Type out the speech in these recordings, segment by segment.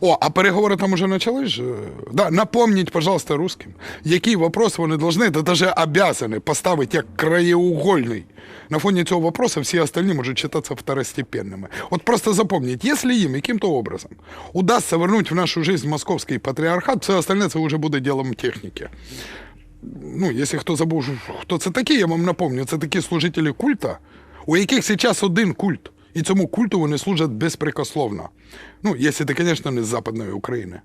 О, а переговори там уже начались же? Да, напомніть, пожалуйста, русским, який вопрос вони должны, да даже обязаны поставить як краеугольный. На фоне цього вопроса всі остальні можуть считаться второстепенными. Вот просто запомніть, если им каким-то образом удастся вернуть в нашу жизнь московський патріархат, все остальне це вже буде ділом техніки. Ну, якщо хто забув, хто це такі, я вам напомню, це такі служителі культа, у яких зараз один культ. І цьому культу вони служать безпрекословно. Ну, якщо ти, звісно, не з Западної України.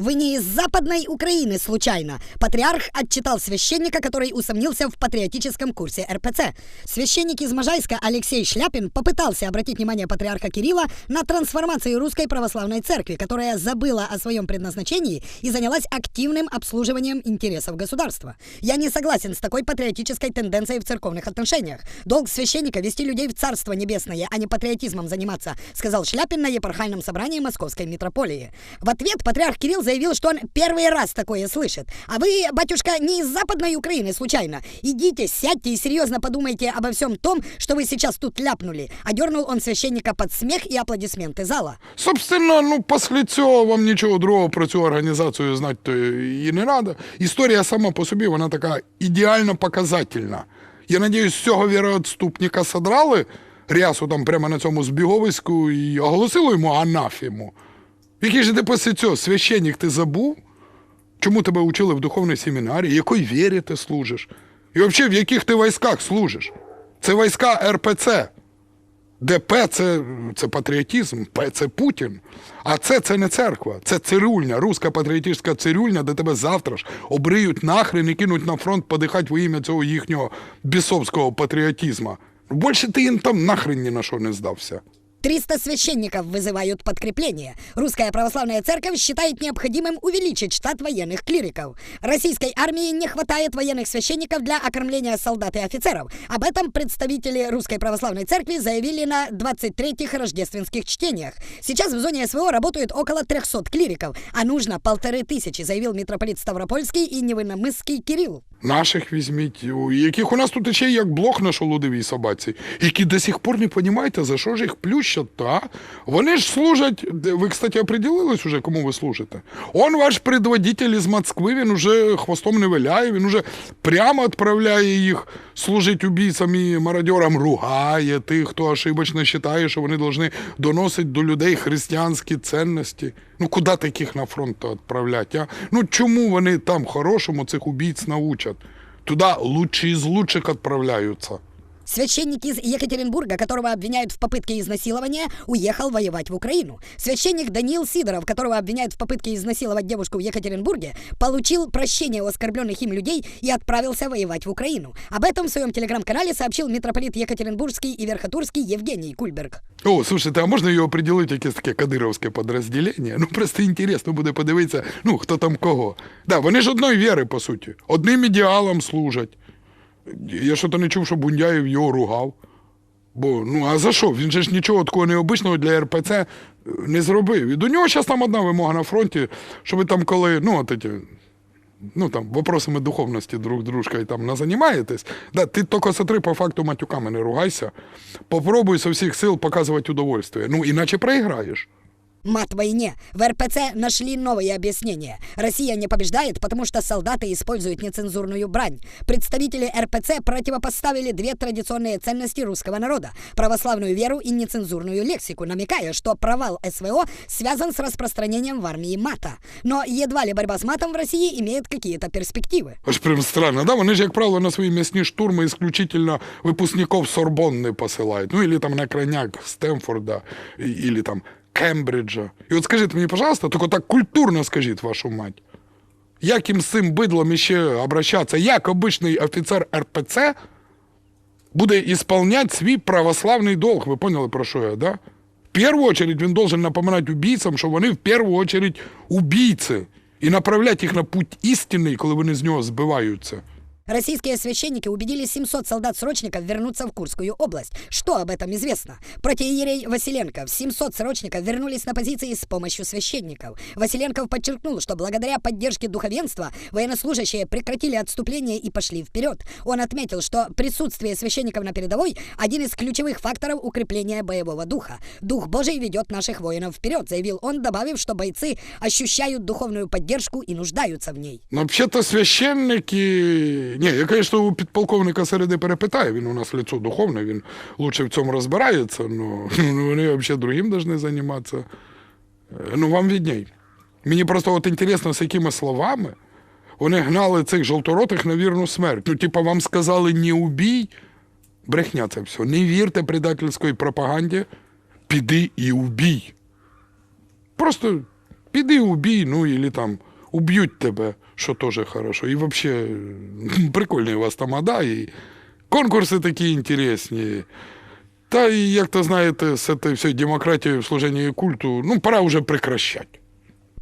Вы не из Западной Украины случайно. Патриарх отчитал священника, который усомнился в патриотическом курсе РПЦ. Священник из Можайска Алексей Шляпин попытался обратить внимание патриарха Кирилла на трансформацию Русской Православной Церкви, которая забыла о своем предназначении и занялась активным обслуживанием интересов государства. Я не согласен с такой патриотической тенденцией в церковных отношениях. Долг священника вести людей в Царство Небесное, а не патриотизмом заниматься, сказал Шляпин на епархальном собрании Московской митрополии. В ответ патриарх Кирилл заявил, что он первый раз такое слышит. А вы, батюшка, не из Западной Украины случайно. Идите, сядьте и серьезно подумайте обо всем том, что вы сейчас тут ляпнули. Одернул он священника под смех и аплодисменты зала. Собственно, ну, після цього вам нічого другого про цю організацію знати то і не треба. Історія сама по собі, вона така ідеально показательна. Я надіюсь, з цього віроотступника содрали рясу там прямо на цьому збіговиську і оголосили йому анафему. Який же ти після цього священник ти забув? Чому тебе учили в духовній семінарі? Якої вірі ти служиш? І взагалі в яких ти військах служиш? Це війська РПЦ. Де П це, це патріотизм, П це Путін. А це це не церква, це цирюльня, руська патріотична цирюльня, де тебе завтра ж обриють нахрен і кинуть на фронт подихати во ім'я цього їхнього бісовського патріотизму. Більше ти їм там нахрен ні на що не здався. 300 священников вызывают подкрепление. Русская православная церковь считает необходимым увеличить штат военных клириков. Российской армии не хватает военных священников для окормления солдат и офицеров. Об этом представители Русской православной церкви заявили на 23-х рождественских чтениях. Сейчас в зоне СВО работают около 300 клириков, а нужно полторы тысячи, заявил митрополит Ставропольский и Невинномысский Кирилл. Наших візьміть, у яких у нас тут ще як блох на шолудовій собаці, які до сих пор не розумієте, за що ж їх плющать, та? Вони ж служать, ви, кстати, определились уже, кому ви служите. Он ваш предводитель із Москви, він уже хвостом не виляє, він уже прямо відправляє їх служити убійцям і мародьорам, ругає тих, хто ошибочно вважає, що вони повинні доносити до людей християнські цінності. Ну куди таких на фронт відправляти? А? Ну чому вони там хорошому цих убійць научать? Туди лучші із лучших відправляються. Священник из Екатеринбурга, которого обвиняют в попытке изнасилования, уехал воевать в Украину. Священник Даниил Сидоров, которого обвиняют в попытке изнасиловать девушку в Екатеринбурге, получил прощение у оскорбленных им людей и отправился воевать в Украину. Об этом в своем телеграм-канале сообщил митрополит Екатеринбургский и Верхотурский Евгений Кульберг. О, слушайте, а можна його приділити якесь таке кадировське підрозділення? Ну просто інтересно буде подивитися, ну хто там кого. Да, вони ж одної віри, по суті, одним ідеалам служать. Я що то не чув, що Бундяєв його ругав. Бо, ну а за що? Він же ж нічого такого необичного для РПЦ е, не зробив. І до нього зараз там одна вимога на фронті, щоб там коли, ну, от эти, ну там, вопросами духовності друг дружка там назанімаєтесь, да, ти тільки сотри по факту матюками не ругайся. Попробуй со всіх сил показувати удовольствие. Ну, іначе проіграєш. Мат войне. В РПЦ нашли новые объяснения. Россия не побеждает, потому что солдаты используют нецензурную брань. Представители РПЦ противопоставили две традиционные ценности русского народа – православную веру и нецензурную лексику, намекая, что провал СВО связан с распространением в армии мата. Но едва ли борьба с матом в России имеет какие-то перспективы. Аж прям странно, да? Вони ж, як правило, на свої м'ясні штурми исключительно випускників Сорбонни посилають. Ну, или там на крайняк Стемфорда, і- или там Кембриджа. І от скажіть мені, пожалуйста, тільки так культурно скажіть вашу мать. Як їм з цим бидлом іще обращатися? Як обичний офіцер РПЦ буде ісполняти свій православний долг? Ви поняли, про що я, да? В першу очередь він должен напоминати убійцям, що вони в першу очередь убійці. І направляти їх на путь істинний, коли вони з нього збиваються. Российские священники убедили 700 солдат-срочников вернуться в Курскую область. Что об этом известно? Протеерей Василенков 700 срочников вернулись на позиции с помощью священников. Василенков подчеркнул, что благодаря поддержке духовенства военнослужащие прекратили отступление и пошли вперед. Он отметил, что присутствие священников на передовой – один из ключевых факторов укрепления боевого духа. Дух Божий ведет наших воинов вперед, заявил он, добавив, что бойцы ощущают духовную поддержку и нуждаются в ней. Взагалі-то священники. Ні, я, звісно, у підполковника середи перепитаю, він у нас лицо духовне, він лучше в цьому розбирається, ну, вони взагалі другим повинні займатися. Е, Ну, вам відній. Мені просто от інтересно, з якими словами вони гнали цих жовторотих на вірну смерть. Ну, типа, вам сказали не убій, брехня це все. Не вірте предательської пропаганді, піди і убій. Просто піди убій, ну или там уб'ють тебе, що теж хорошо. І взагалі прикольний у вас там ада, і конкурси такі інтересні. Та і як то знаєте, з цією демократією в служенні культу, ну, пора вже прекращати.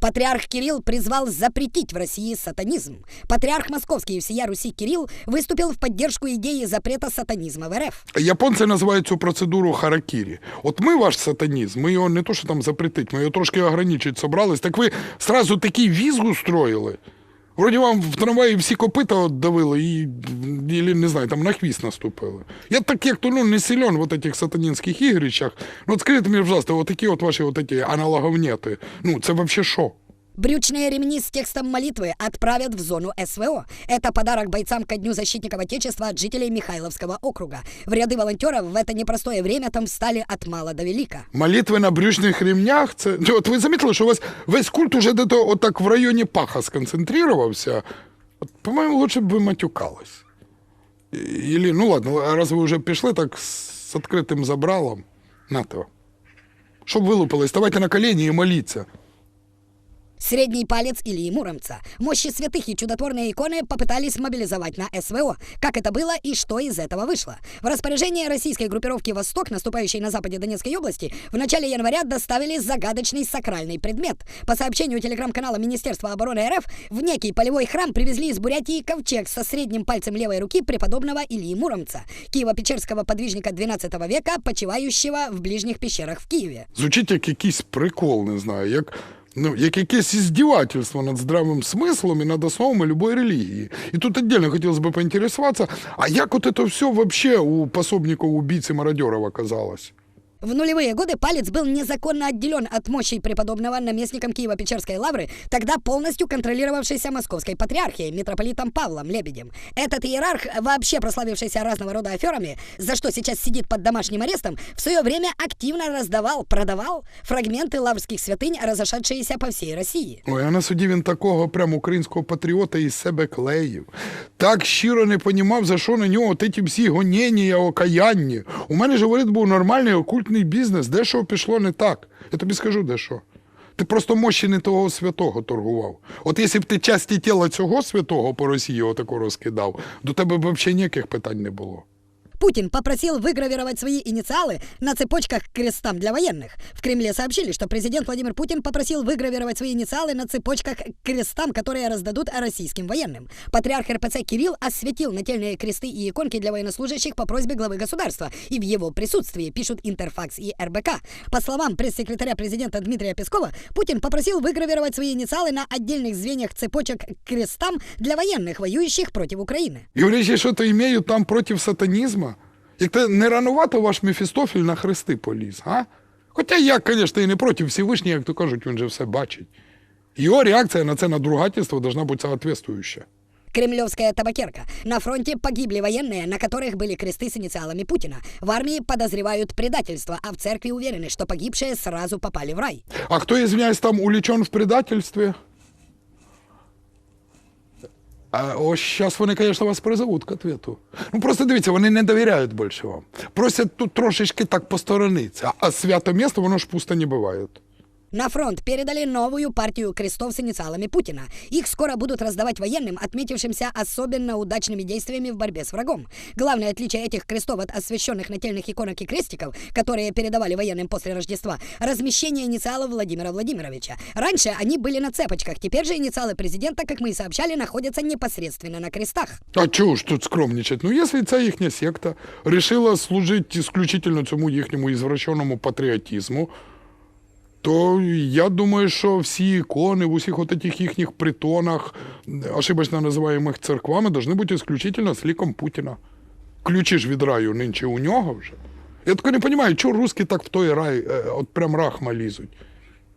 Патриарх Кирилл призвал запретить в России сатанизм. Патриарх Московский и всея Руси Кирилл выступил в поддержку идеи запрета сатанизма в РФ. Японці називають цю процедуру харакірі. От ми ваш сатанізм, ми його не то, що там запретить, ми його трошки ограничить собрались. Так ви сразу такий візг устроїли. Вроді вам в трамваї всі копита давили і, і, не знаю, там на хвіст наступили. Я так як то ну, не силен в этих сатанінських ігрищах. Ну от скажіть мені, пожалуйста, от такі от ваші от аналоговнети. Ну, це взагалі що? Брючные ремни с текстом молитвы отправят в зону СВО. Это подарок бойцам ко Дню защитников Отечества от жителей Михайловского округа. В ряды волонтеров в это непростое время там встали от мала до велика. Молитви на брючних ремнях. Це Ну, от ви замітили, що у вас весь культ уже де то отак в районі паха сконцентрувався. От, по-моєму, лучше б ви матюкались. Или, ну ладно, раз ви вже пішли так з відкритим забралом, на то. Щоб вилупились, ставайте на колені і моліться. Средний палец Ильи Муромца. Мощи святых и чудотворные иконы попытались мобилизовать на СВО. Как это было и что из этого вышло? В распоряжение российской группировки «Восток», наступающей на западе Донецкой области, в начале января доставили загадочный сакральный предмет. По сообщению телеграм-канала Министерства обороны РФ, в некий полевой храм привезли из Бурятии ковчег со средним пальцем левой руки преподобного Ильи Муромца, киево-печерского подвижника XII века, почивающего в ближних пещерах в Киеве. Звучить як якийсь прикол, не знаю, як, ну, як якесь іздівательство над здравим смислом і над основами любої релігії. І тут отдельно хотілося б поінтересуватися, а як от це все вообще у пособників бійці мародеров оказалось? В нулевые годы палец был незаконно отделен от мощей преподобного наместником Киево-Печерской лавры, тогда полностью контролировавшейся московской патриархией, митрополитом Павлом Лебедем. Этот иерарх, вообще прославившийся разного рода аферами, за что сейчас сидит под домашним арестом, в свое время активно раздавал, продавал фрагменты лаврских святынь, разошедшиеся по всей России. Ой, а на суді він такого прям українського патріота із себе клеїв. Так щиро не понімав, за що на нього от ті всі гоніння, окаяння. У мене ж, говорить, був нормальний окультний бізнес, дешево пішло не так. Я тобі скажу, дещо. Ти просто мощі не того святого торгував. От якщо б ти часті тіла цього святого по Росії отако розкидав, до тебе б взагалі ніяких питань не було. Путин попросил выгравировать свои инициалы на цепочках к крестам для военных. В Кремле сообщили, что президент Владимир Путин попросил выгравировать свои инициалы на цепочках к крестам, которые раздадут российским военным. Патриарх РПЦ Кирилл осветил нательные кресты и иконки для военнослужащих по просьбе главы государства и в его присутствии, пишут Интерфакс и РБК. По словам пресс-секретаря президента Дмитрия Пескова, Путин попросил выгравировать свои инициалы на отдельных звеньях цепочек к крестам для военных, воюющих против Украины. І вони ще що то імеють там проти сатанізму? Як те не ранувато ваш Мефістофіль на хрести поліз, а? Хоча я, звісно, і не проти Всевишнього, як то кажуть, він же все бачить. Його реакція на це надругательство должна бути соответствующая. Кремлевская табакерка. На фронте погибли военные, на которых были кресты с инициалами Путина. В армии подозревают предательство, а в церкви уверены, что погибшие сразу попали в рай. А хто, извиняюсь, там улічен в предательстві? А ось зараз вони, звісно, вас призовуть к ответу. Ну просто дивіться, вони не довіряють більше вам. Просять тут трошечки так посторонитися. А свято місто, воно ж пусто не буває. На фронт передали новую партию крестов с инициалами Путина. Их скоро будут раздавать военным, отметившимся особенно удачными действиями в борьбе с врагом. Главное отличие этих крестов от освященных нательных иконок и крестиков, которые передавали военным после Рождества, размещение инициалов Владимира Владимировича. Раньше они были на цепочках, теперь же инициалы президента, как мы и сообщали, находятся непосредственно на крестах. А чого ж тут скромничать? Ну, якщо ця їхня секта решила служити исключительно цьому їхньому ізвращеному патріотизму, то я думаю, що всі ікони в усіх от їхніх притонах, ошибочно називаємих церквами, должны бути исключительно з ліком Путіна. Ключі ж від раю нинче у нього вже. Я тако не розумію, чого русські так в той рай, е, от прям рахма лізуть.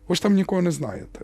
Ви ж там нікого не знаєте.